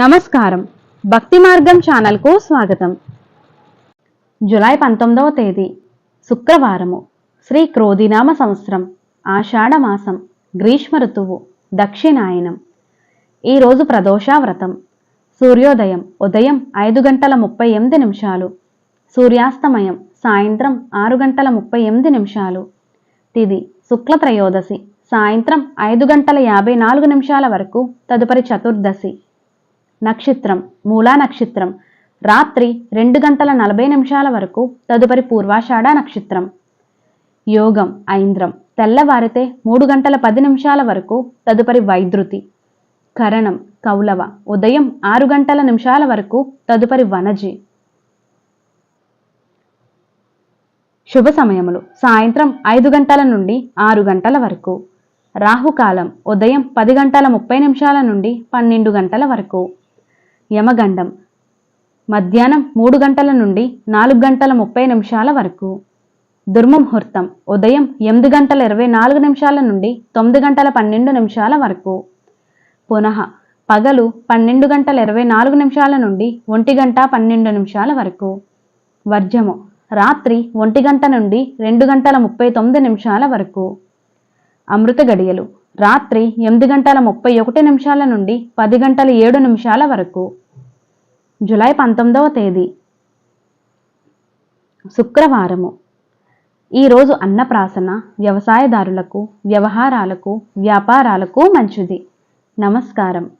నమస్కారం. భక్తి మార్గం ఛానల్కు స్వాగతం. జులై పంతొమ్మిదవ తేదీ శుక్రవారము. శ్రీ క్రోధినామ సంవత్సరం ఆషాఢ మాసం గ్రీష్మ ఋతువు దక్షిణాయనం. ఈరోజు ప్రదోష వ్రతం సూర్యోదయం ఉదయం ఐదు గంటల ముప్పై ఎనిమిది నిమిషాలు. సూర్యాస్తమయం సాయంత్రం ఆరు గంటల ముప్పై ఎనిమిది నిమిషాలు. తిది శుక్ల త్రయోదశి సాయంత్రం ఐదు గంటల యాభై నాలుగు నిమిషాల వరకు తదుపరి చతుర్దశి. నక్షత్రం మూలా నక్షత్రం. రాత్రి రెండు గంటల నలభై నిమిషాల వరకు తదుపరి పూర్వాషాఢ నక్షత్రం. యోగం ఐంద్రం. తెల్లవారితే మూడు గంటల పది నిమిషాల వరకు తదుపరి వైద్రుతి కరణం కౌలవ. ఉదయం ఆరు గంటల నిమిషాల వరకు తదుపరి వనజి. శుభ సమయములు. సాయంత్రం ఐదు గంటల నుండి ఆరు గంటల వరకు. రాహుకాలం. ఉదయం పది గంటల ముప్పై నిమిషాల నుండి పన్నెండు గంటల వరకు. యమగండం. మధ్యాహ్నం మూడు గంటల నుండి నాలుగు గంటల ముప్పై నిమిషాల వరకు. దుర్ముహూర్తం. ఉదయం ఎనిమిది గంటల ఇరవై నాలుగు నిమిషాల నుండి తొమ్మిది గంటల పన్నెండు నిమిషాల వరకు. పునః. పగలు పన్నెండు గంటల ఇరవై నాలుగు నిమిషాల నుండి ఒంటి గంట పన్నెండు నిమిషాల వరకు. వర్జము. రాత్రి ఒంటి గంట నుండి రెండు గంటల ముప్పై తొమ్మిది నిమిషాల వరకు. అమృత గడియలు. రాత్రి ఎనిమిది గంటల ముప్పై ఒకటి నిమిషాల నుండి పది గంటల ఏడు నిమిషాల వరకు. జులై పంతొమ్మిదవ తేదీ. శుక్రవారము. ఈరోజు అన్నప్రాసన వ్యవసాయదారులకు వ్యవహారాలకు వ్యాపారాలకు మంచిది. నమస్కారం.